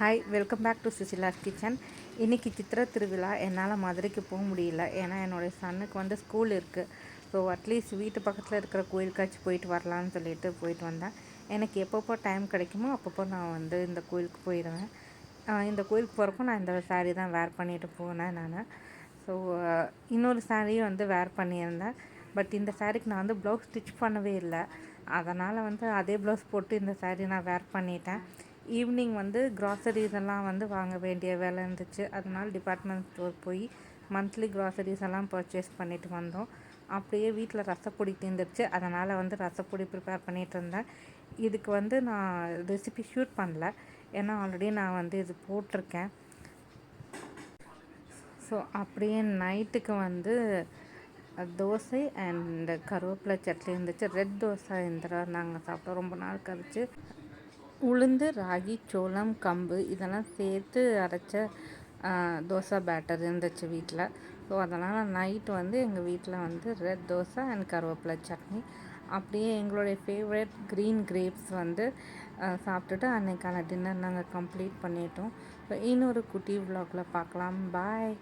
Hi welcome back to Sushila's kitchen இன்றைக்கி சித்திரை திருவிழா என்னால் மதுரைக்கு போக முடியல. ஏன்னா என்னுடைய சன்னுக்கு வந்து ஸ்கூல் இருக்குது ஸோ அட்லீஸ்ட் வீட்டு பக்கத்தில் இருக்கிற கோயிலுக்காச்சும் போயிட்டு வரலான்னு சொல்லிட்டு போயிட்டு வந்தேன். எனக்கு எப்பப்போ டைம் கிடைக்குமோ அப்பப்போ நான் வந்து இந்த கோயிலுக்கு போயிடுவேன். இந்த கோயிலுக்கு போகிறப்போ நான் இந்த saree தான் வேர் பண்ணிட்டு போனேன் நான். ஸோ இன்னொரு சாரியும் வந்து வேர் பண்ணியிருந்தேன். பட் இந்த சாரீக்கு நான் வந்து ப்ளவுஸ் ஸ்டிச் பண்ணவே இல்லை. அதனால் வந்து அதே ப்ளவுஸ் போட்டு இந்த saree நான் வேர் பண்ணிட்டேன். ஈவினிங் வந்து க்ராசரிஸ் எல்லாம் வந்து வாங்க வேண்டிய வேலை இருந்துச்சு. அதனால டிபார்ட்மெண்ட் ஸ்டோர் போய் மந்த்லி க்ராசரிஸ் எல்லாம் பர்ச்சேஸ் பண்ணிட்டு வந்தோம். அப்படியே வீட்டில் ரசப்பொடி தீர்ந்துருச்சு அதனால் வந்து ரசப்பொடி ப்ரிப்பேர் பண்ணிகிட்டு இருந்தேன். இதுக்கு வந்து நான் ரெசிபி ஷூட் பண்ணல. ஏன்னா ஆல்ரெடி நான் வந்து இது போட்டிருக்கேன். ஸோ அப்படியே நைட்டுக்கு வந்து தோசை அண்ட் கருவேப்பிலை சட்னி இருந்துச்சு. ரெட் தோசை இந்த நாங்கள் சாப்பிட்டோம் ரொம்ப நாள் கழிச்சு. உளுந்து ராகி சோளம் கம்பு இதெல்லாம் சேர்த்து அரைச்ச தோசை பேட்டர் இருந்துச்சு வீட்டில் ஸோ அதனால் நைட் வந்து எங்கள் வீட்டில் வந்து ரெட் தோசை அண்ட் கருவேப்பிலை சட்னி. அப்படியே எங்களுடைய ஃபேவரட் க்ரீன் கிரேப்ஸ் வந்து சாப்பிட்டுட்டு அன்னைக்கான டின்னர் நாங்கள் கம்ப்ளீட் பண்ணிட்டோம். ஸோ இன்னொரு குட்டி vlogல பார்க்கலாம். பாய்